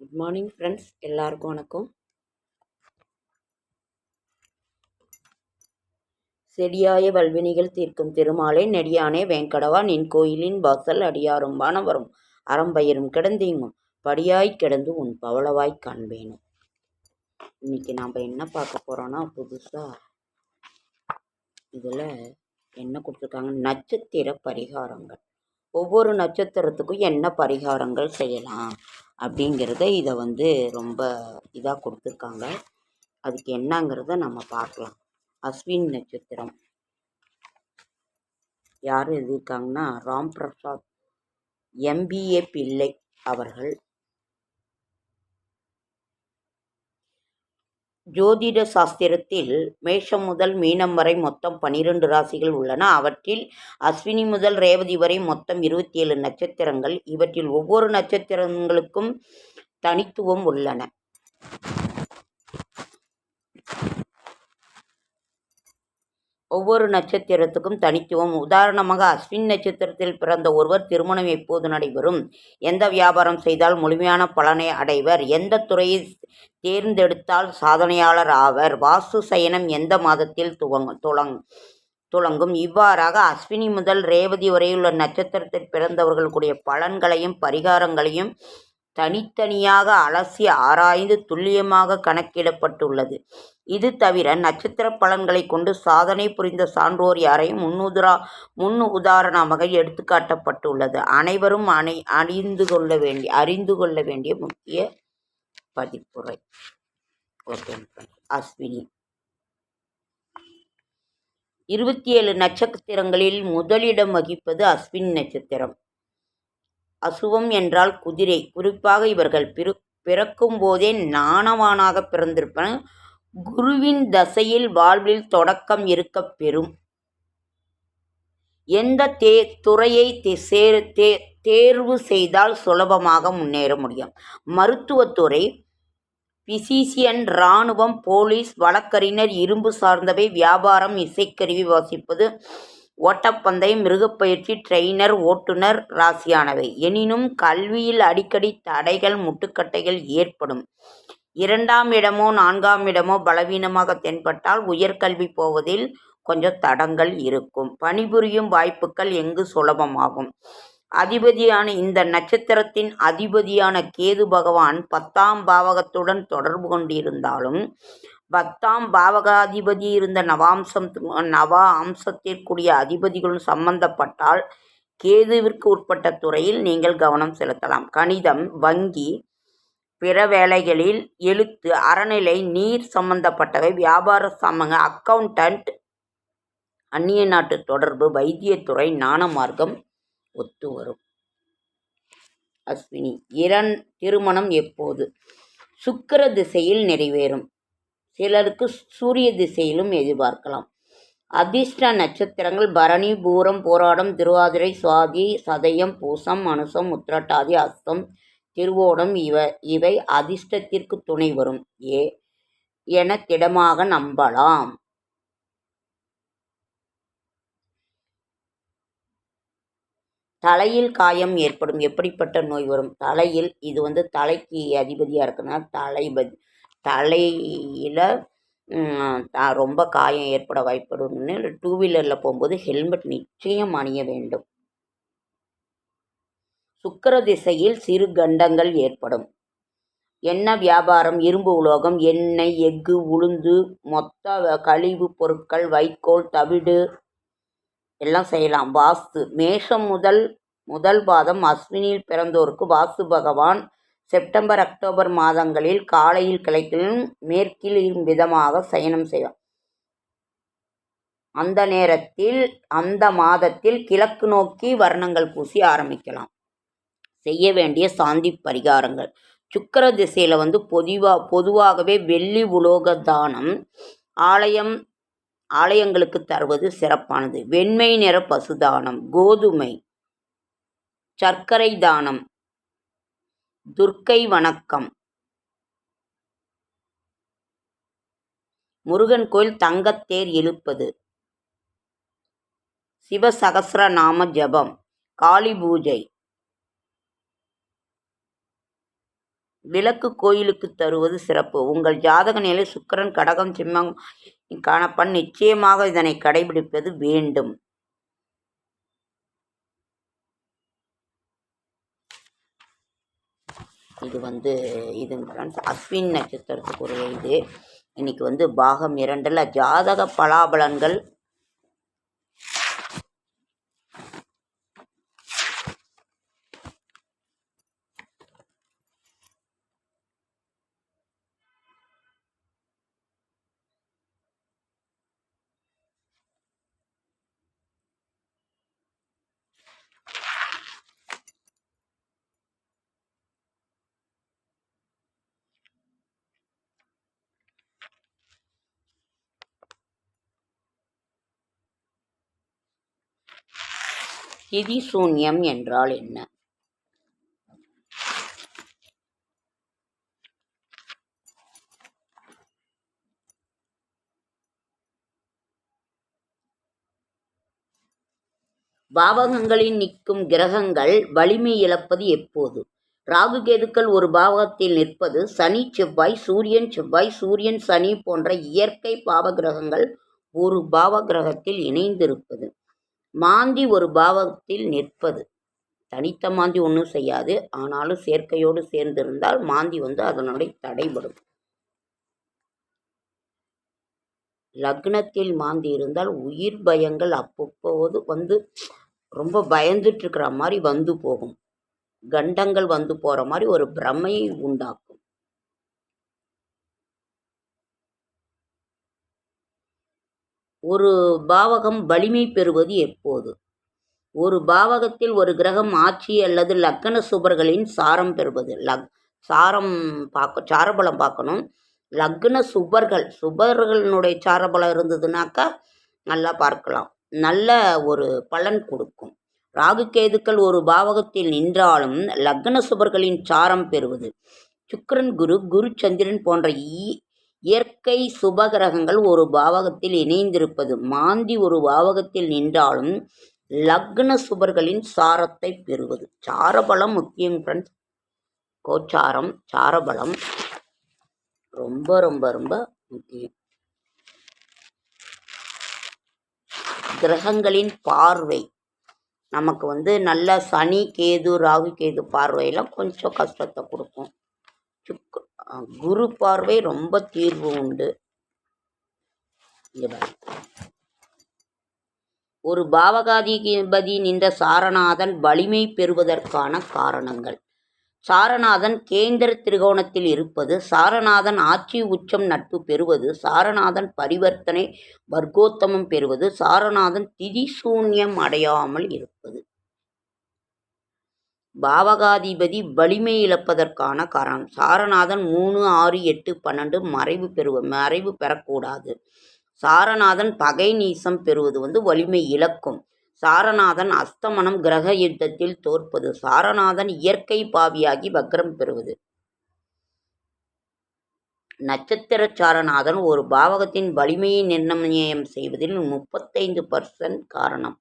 Good morning friends எல்லாருக்கும் வணக்கம். செடியாய வல்வினிகள் தீர்க்கும் திருமாலே நெடியானே வேங்கடவா நின் கோயிலின் வாசல் அடியாரும் வானவரும் அறம்பயிரும் கிடந்தீங்கும் படியாய் கிடந்து உன் பவளவாய் காண்பேனும். இன்னைக்கு நாம் என்ன பார்க்க போகிறோன்னா புதுசாக இதில் என்ன கொடுத்துருக்காங்க? நட்சத்திர பரிகாரங்கள். ஒவ்வொரு நட்சத்திரத்துக்கும் என்ன பரிகாரங்கள் செய்யலாம் அப்படிங்கிறத இதை வந்து ரொம்ப இதாக கொடுத்துருக்காங்க. அதுக்கு என்னங்கிறத நம்ம பார்க்கலாம். அஸ்வின் நட்சத்திரம். யார் எழுதியிருக்காங்கன்னா ராம் பிரசாத் எம்பிஏ பிள்ளை அவர்கள் ஜோதிட சாஸ்திரத்தில் மேஷம் முதல் மீனம் வரை மொத்தம் பனிரெண்டு ராசிகள் உள்ளன. அவற்றில் அஸ்வினி முதல் ரேவதி வரை மொத்தம் இருபத்தி ஏழு நட்சத்திரங்கள். இவற்றில் ஒவ்வொரு நட்சத்திரங்களுக்கும் தனித்துவம் உள்ளன. ஒவ்வொரு நட்சத்திரத்துக்கும் தனித்துவம். உதாரணமாக அஸ்வின் நட்சத்திரத்தில் பிறந்த ஒருவர் திருமணம் எப்போது நடைபெறும்? எந்த வியாபாரம் செய்தால் முழுமையான பலனை அடைவர்? எந்த துறையை தேர்ந்தெடுத்தால் சாதனையாளர் ஆவர்? வாசு சயனம் எந்த மாதத்தில் துவங்க துளங் துளங்கும் இவ்வாறாக அஸ்வினி முதல் ரேவதி வரையுள்ள நட்சத்திரத்தில் பிறந்தவர்களுடைய பலன்களையும் பரிகாரங்களையும் தனித்தனியாக அலசி ஆராய்ந்து துல்லியமாக கணக்கிடப்பட்டுள்ளது. இது தவிர நட்சத்திர பலன்களை கொண்டு சாதனை புரிந்த சான்றோர் யாரையும் முன்னுதரா முன் உதாரணமாக எடுத்துக்காட்டப்பட்டுள்ளது. அனைவரும் அணை அறிந்து கொள்ள வேண்டிய அறிந்து கொள்ள வேண்டிய முக்கிய பதிப்புரை. ஓகே அஸ்வினி. இருபத்தி ஏழு நட்சத்திரங்களில் முதலிடம் வகிப்பது அஸ்வின் நட்சத்திரம். அசுவம் என்றால் குதிரை. குறிப்பாக இவர்கள் பிற பிறக்கும் போதே நாணவானாக பிறந்திருப்பன. குருவின் தசையில் வாழ்வில் தொடக்கம் இருக்க பெறும். எந்த தே துறையை சேர் தே தேர்வு செய்தால் சுலபமாக முன்னேற முடியும். மருத்துவத்துறை பிசிசியன் இராணுவம் போலீஸ் வழக்கறிஞர் இரும்பு சார்ந்தவை வியாபாரம் இசைக்கருவி வாசிப்பது ஓட்டப்பந்தயம் மிருகப்பயிற்சி ட்ரெயினர் ஓட்டுநர் ராசியானவை. எனினும் கல்வியில் அடிக்கடி தடைகள் முட்டுக்கட்டைகள் ஏற்படும். இரண்டாம் இடமோ நான்காம் இடமோ பலவீனமாக தென்பட்டால் உயர்கல்வி போவதில் கொஞ்சம் தடங்கள் இருக்கும். பணிபுரியும் வாய்ப்புகள் எங்கு சுலபமாகும்? அதிபதியான இந்த நட்சத்திரத்தின் அதிபதியான கேது பகவான் பத்தாம் பாவகத்துடன் தொடர்பு கொண்டிருந்தாலும் பக்தாம் பாவகாதிபதி இருந்த நவாம்சம் நவா அம்சத்திற்குரிய அதிபதிகளும் சம்பந்தப்பட்டால் கேதுவிற்கு உட்பட்ட துறையில் நீங்கள் கவனம் செலுத்தலாம். கணிதம் வங்கி பிற வேலைகளில் எழுத்து அறநிலை நீர் சம்பந்தப்பட்டவை வியாபார சமங்க அக்கவுண்டன்ட் அந்நிய நாட்டு தொடர்பு வைத்தியத்துறை ஞான மார்க்கம் ஒத்து வரும். அஸ்வினி இரண் திருமணம் எப்போது? சுக்கர திசையில் நிறைவேறும். சிலருக்கு சூரிய திசையிலும் எதிர்பார்க்கலாம். அதிர்ஷ்ட நட்சத்திரங்கள் பரணி பூரம் போராடம் திருவாதிரை சுவாதி சதயம் பூசம் மனுஷம் உத்திரட்டாதி அஸ்தம் திருவோணம் இவ இவை அதிர்ஷ்டத்திற்கு துணை வரும். ஏ என திடமாக நம்பலாம். தலையில் காயம் ஏற்படும். எப்படிப்பட்ட நோய் வரும்? தலையில் இது வந்து தலைக்கு அதிபதியாக இருக்குன்னா தலைபதி தலையில் ரொம்ப காயம் ஏற்பட வாய்ப்படும்னு டூ வீலரில் போகும்போது ஹெல்மெட் நிச்சயம் அணிய வேண்டும். சுக்கர திசையில் சிறு கண்டங்கள் ஏற்படும். என்ன வியாபாரம்? இரும்பு உலோகம் எண்ணெய் எஃகு உளுந்து மொத்த கழிவு பொருட்கள் வைக்கோல் தவிடு எல்லாம் செய்யலாம். வாஸ்து மேஷம் முதல் முதல் பாதம் அஸ்வினியில் பிறந்தோருக்கு வாஸ்து பகவான் செப்டம்பர் அக்டோபர் மாதங்களில் காலையில் கிழக்கிலும் மேற்கில் விதமாக சயனம் செய்வார். அந்த நேரத்தில் அந்த மாதத்தில் கிழக்கு நோக்கி வர்ணங்கள் பூசி ஆரம்பிக்கலாம். செய்ய வேண்டிய சாந்தி பரிகாரங்கள். சுக்கர திசையில் வந்து பொதுவாக பொதுவாகவே வெள்ளி உலோக தானம் ஆலயம் ஆலயங்களுக்கு தருவது சிறப்பானது. வெண்மை நிற பசுதானம் கோதுமை சர்க்கரை தானம் துர்க்கை வணக்கம். முருகன் கோயில் தங்கத்தேர் இழுப்பது சிவசகசிர நாம ஜபம் காளி பூஜை. விளக்கு கோயிலுக்கு தருவது சிறப்பு. உங்கள் ஜாதக நிலை சுக்கிரன் கடகம் சிம்மம் காணப்பன் நிச்சயமாக இதனை கடைபிடிப்பது வேண்டும். இது வந்து இது அஸ்வின் நட்சத்திரத்துக்குரிய இது. இன்னைக்கு வந்து பாகம் இரண்டில் ஜாதக பலாபலன்கள் திதி சூன்யம் என்றால் என்ன? பாவகங்களில் நிற்கும் கிரகங்கள் வலிமை இழப்பது எப்போது? ராகு கேதுக்கள் ஒரு பாவகத்தில் நிற்பது சனி செவ்வாய் சூரியன் செவ்வாய் சூரியன் சனி போன்ற இயற்கை பாவகிரகங்கள் ஒரு பாவகிரகத்தில் இணைந்திருப்பது. மாந்தி ஒரு பாவத்தில் நிற்பது. தனித்த மாந்தி ஒன்றும் செய்யாது. ஆனாலும் சேர்க்கையோடு சேர்ந்திருந்தால் மாந்தி வந்து அதனுடைய தடைபடும். லக்னத்தில் மாந்தி இருந்தால் உயிர் பயங்கள் அப்பப்போது வந்து ரொம்ப பயந்துட்டு இருக்கிற மாதிரி வந்து போகும். கண்டங்கள் வந்து போகிற மாதிரி ஒரு பிரமையை உண்டாக்கும். ஒரு பாவகம் வலிமை பெறுவது எப்போது? ஒரு பாவகத்தில் ஒரு கிரகம் ஆட்சி அல்லது லக்கண சுபர்களின் சாரம் பெறுவது. லக் சாரம் பார்க்க சாரபலம் பார்க்கணும். லக்ன சுபர்கள் சுபர்களினுடைய சாரபலம் இருந்ததுனாக்கா நல்லா பார்க்கலாம். நல்ல ஒரு பலன் கொடுக்கும். ராகு கேதுக்கள் ஒரு பாவகத்தில் நின்றாலும் லக்ன சுபர்களின் சாரம் பெறுவது. சுக்கரன் குரு குரு சந்திரன் போன்ற ஈ- இயற்கை சுபகிரகங்கள் ஒரு பாவகத்தில் இணைந்திருப்பது. மாந்தி ஒரு பாவகத்தில் நின்றாலும் லக்ன சுபர்களின் சாரத்தை பெறுவது. சாரபலம் முக்கியம் ஃப்ரெண்ட்ஸ் கோச்சாரம் சாரபலம் ரொம்ப ரொம்ப ரொம்ப முக்கியம். கிரகங்களின் பார்வை. நமக்கு வந்து நல்ல சனி கேது ராகு கேது பார்வையெல்லாம் கொஞ்சம் கஷ்டத்தை கொடுக்கும். சுக்கு குரு பார்வை ரொம்ப தீர்வு உண்டு. ஒரு பாவகாதிபதி நின்ற சாரநாதன் வலிமை பெறுவதற்கான காரணங்கள். சாரநாதன் கேந்திர திரிகோணத்தில் இருப்பது சாரநாதன் ஆட்சி உச்சம் நட்பு பெறுவது சாரநாதன் பரிவர்த்தனை வர்க்கோத்தமம் பெறுவது சாரநாதன் திதி சூன்யம் அடையாமல் இருப்பது. பாவகாதிபதி வலிமை இழப்பதற்கான காரணம் சாரநாதன் மூணு ஆறு எட்டு பன்னெண்டு மறைவு பெறுவ மறைவு பெறக்கூடாது. சாரநாதன் பகை நீசம் பெறுவது வந்து வலிமை இழக்கும். சாரநாதன் அஸ்தமனம் கிரக யுத்தத்தில் தோற்பது. சாரநாதன் இயற்கை பாவியாகி வக்ரம் பெறுவது. நட்சத்திர சாரநாதன் ஒரு பாவகத்தின் வலிமையை நிர்ணயம் செய்வதில் முப்பத்தைந்து பர்சன்ட் காரணம்.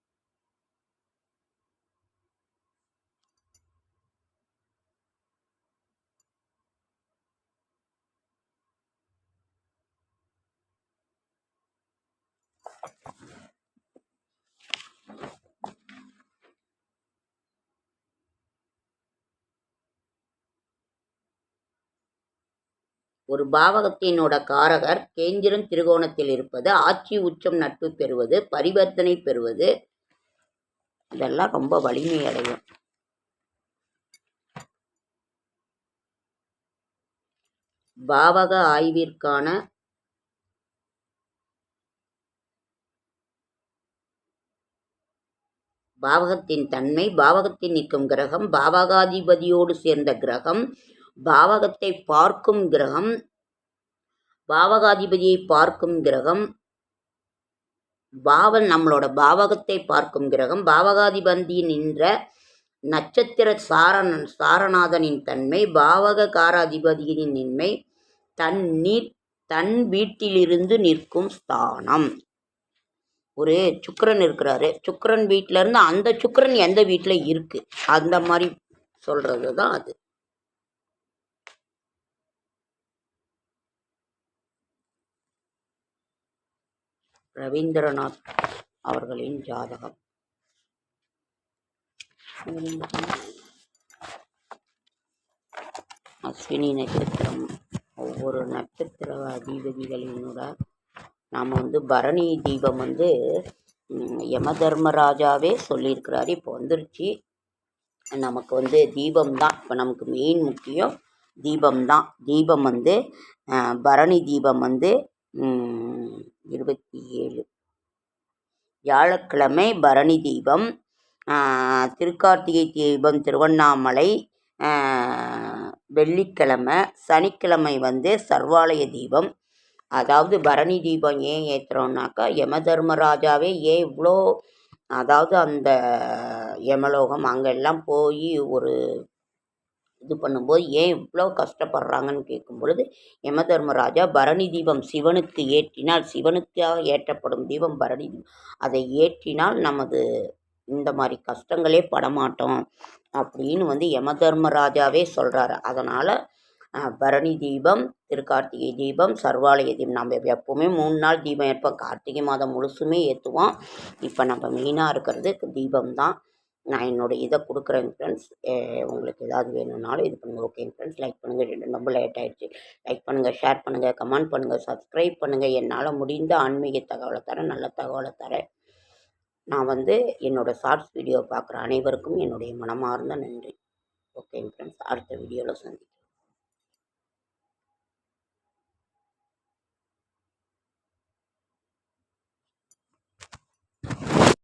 ஒரு பாவகத்தினோட காரகர் கேந்திரம் திருகோணத்தில் இருப்பது ஆட்சி உச்சம் நட்பு பெறுவது பரிவர்த்தனை பெறுவது இதெல்லாம் ரொம்ப வலிமை அடையும். பாவக ஆய்விற்கான பாவகத்தின் தன்மை பாவகத்தில் நிற்கும் கிரகம் பாவகாதிபதியோடு சேர்ந்த கிரகம் பாவகத்தை பார்க்கும் கிரகம் பாவகாதிபதியை பார்க்கும் கிரகம் பாவன் நம்மளோட பாவகத்தை பார்க்கும் கிரகம் பாவகாதிபந்தி நின்ற நட்சத்திர சாரண சாரநாதனின் தன்மை பாவக காராதிபதியின் நின்மை தன் நீர் தன் வீட்டிலிருந்து நிற்கும் ஸ்தானம். ஒரு சுக்கரன் இருக்கிறாரு. சுக்கிரன் வீட்டில் இருந்து அந்த சுக்கிரன் எந்த வீட்டில் இருக்கு? அந்த மாதிரி சொல்கிறது தான் அது. ரவீந்திரநாத் அவர்களின் ஜாதகம். அஸ்வினி நட்சத்திரம் ஒவ்வொரு நட்சத்திர அதிபதிகளினோட நாம் வந்து பரணி தீபம் வந்து யம தர்மராஜாவே சொல்லியிருக்கிறாரு. இப்போ வந்துருச்சு. நமக்கு வந்து தீபம் தான். இப்போ நமக்கு மெயின் முக்கியம் தீபம் தான். தீபம் வந்து பரணி தீபம் வந்து இருபத்தி ஏழு வியாழக்கிழமை பரணி தீபம். திருக்கார்த்திகை தீபம் திருவண்ணாமலை வெள்ளிக்கிழமை சனிக்கிழமை வந்து சர்வாலய தீபம். அதாவது பரணி தீபம் ஏன் ஏற்றுறோம்னாக்கா யம தர்மராஜாவே ஏன் இவ்வளோ அதாவது அந்த யமலோகம் அங்கெல்லாம் போய் ஒரு இது பண்ணும்போது ஏன் இவ்வளோ கஷ்டப்படுறாங்கன்னு கேட்கும் பொழுது யம தர்மராஜா பரணி தீபம் சிவனுக்கு ஏற்றினால் சிவனுக்காக ஏற்றப்படும் தீபம் பரணி தீபம் அதை ஏற்றினால் நமது இந்த மாதிரி கஷ்டங்களே படமாட்டோம் அப்படின்னு வந்து யம தர்மராஜாவே சொல்கிறாரு அதனால் பரணி தீபம் திருக்கார்த்திகை தீபம் சர்வாலய தீபம் நம்ம எப்போவுமே மூணு நாள் தீபம் ஏற்போம். கார்த்திகை மாதம் முழுசுமே ஏற்றுவோம். இப்போ நம்ம மெயினாக இருக்கிறது தீபம் தான் நான் என்னோடய இதை கொடுக்குறேன் ஃப்ரெண்ட்ஸ் உங்களுக்கு ஏதாவது வேணும்னாலும் இது பண்ணுங்கள் ஓகே ஃப்ரெண்ட்ஸ் லைக் பண்ணுங்கள் ரொம்ப லேட் ஆகிடுச்சு லைக் பண்ணுங்கள் ஷேர் பண்ணுங்கள் கமெண்ட் பண்ணுங்கள் சப்ஸ்கிரைப் பண்ணுங்கள் என்னால் முடிந்த ஆன்மீக தகவலை தரேன் நல்ல தகவலை தரேன். நான் வந்து என்னோடய ஷார்ட்ஸ் வீடியோ பார்க்குற அனைவருக்கும் என்னுடைய மனமார்ந்த நன்றி. ஓகே ஃப்ரெண்ட்ஸ் அடுத்த வீடியோவில் சந்திக்கிறேன்